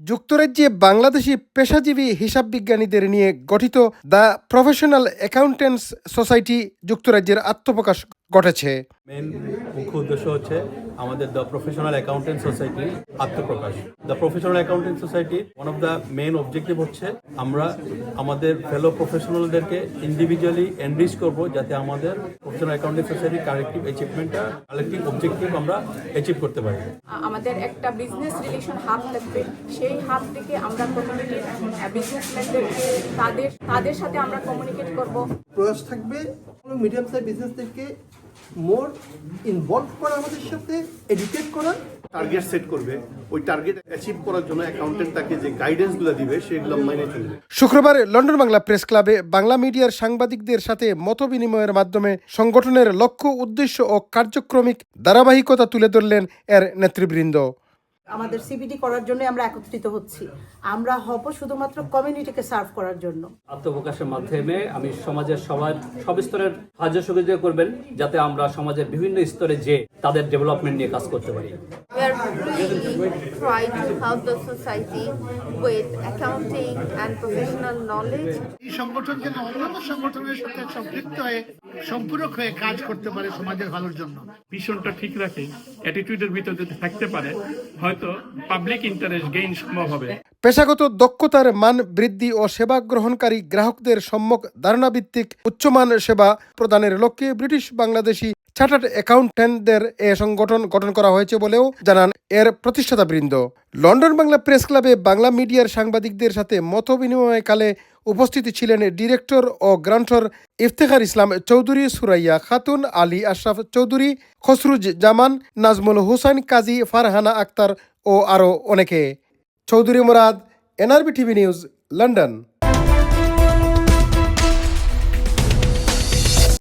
যুক্তরাজ্যে বাংলাদেশি পেশাজীবী হিসাব বিজ্ঞানীদের নিয়ে গঠিত দ্য প্রফেশনাল অ্যাকাউন্টেন্টস সোসাইটি যুক্তরাজ্যের আত্মপ্রকাশ ঘটেছে। মেন মুখ্য উদ্দেশ্য হচ্ছে আমাদের দ্য প্রফেশনাল অ্যাকাউন্টেন্ট সোসাইটি আত্মপ্রকাশ। The professional accountant society one of the main objective হচ্ছে আমরা আমাদের ফেলো প্রফেশনালদেরকে ইন্ডিভিজুয়ালি এনরিচ করব যাতে আমাদের প্রফেশনাল অ্যাকাউন্টেন্ট সোসাইটির কালেকটিভ অ্যাচিভমেন্টটা কালেকটিভ অবজেক্টিভ আমরা অ্যাচিভ করতে পারি। আমাদের একটা বিজনেস রিলেশন হাব থাকবে সেই হাব থেকে আমরা কমিউনিটির বিজনেসম্যানদেরকে তাদের তাদের সাথে আমরা কমিউনিকেট করব। প্রয়াস থাকবে মিডিয়াম সাইজ বিজনেসদেরকে মোর ইনভলভ করা আমাদের সাথে এডুকেট করা। টার্গেট সেট করবে। ওই টার্গেট অ্যাচিভ করার জন্য অ্যাকাউন্টেন্ট তাকে যে গাইডেন্সগুলো দিবে সেগুলো মেনে চলবে। শুক্রবার লন্ডন বাংলা প্রেস ক্লাবে বাংলা মিডিয়ার সাংবাদিকদের সাথে মত বিনিময়ের মাধ্যমে সংগঠনের লক্ষ্য উদ্দেশ্য ও কার্যক্রমিক ধারাবাহিকতা তুলে ধরলেন এর নেতৃবৃন্দ। আমাদের সিবিডি করার জন্য আমরা একত্রিত হচ্ছি। আমরা হব শুধুমাত্র কমিউনিটিকে সার্ভ করার জন্য। আত্মপ্রকাশের মাধ্যমে আমি সমাজের সবার, সব স্তরের সাহায্য সহযোগিতা করবেন, যাতে আমরা সমাজের বিভিন্ন স্তরে যে তাদের ডেভেলপমেন্ট নিয়ে কাজ করতে পারি। We are really trying to help the society with accounting and professional knowledge. এই সংগঠন যেন অন্যান্য সংগঠনের সাথে সম্পৃক্ত হয়ে সম্পূরক হয়ে কাজ করতে পারে সমাজের ভালোর জন্য। ভীষণটা ঠিক রাখে। অ্যাটিটিউডের ভিতর যদি থাকতে পারে হয়তো পাবলিক ইন্টারেস্ট গেইন সম্ভব হবে। পেশাগত দক্ষতার মান বৃদ্ধি ও সেবা গ্রহণকারী গ্রাহকদের সম্মুখ ধারণাভিত্তিক উচ্চমান সেবা প্রদানের লক্ষ্যে ব্রিটিশ বাংলাদেশি চার্টার্ড অ্যাকাউন্ট্যান্টদের এ সংগঠন গঠন করা হয়েছে বলেও জানান এর প্রতিষ্ঠাতাবৃন্দ। লন্ডন বাংলা প্রেস ক্লাবে বাংলা মিডিয়ার সাংবাদিকদের সাথে মত বিনিময়কালে উপস্থিত ছিলেন ডিরেক্টর ও গ্রান্টর ইফতেখার ইসলাম চৌধুরী, সুরাইয়া খাতুন, আলী আশরাফ চৌধুরী, খসরুজ জামান, নাজমুল হুসাইন কাজী, ফারহানা আক্তার ও আরও অনেকে। Chowdhury Murad, NRB TV news, London.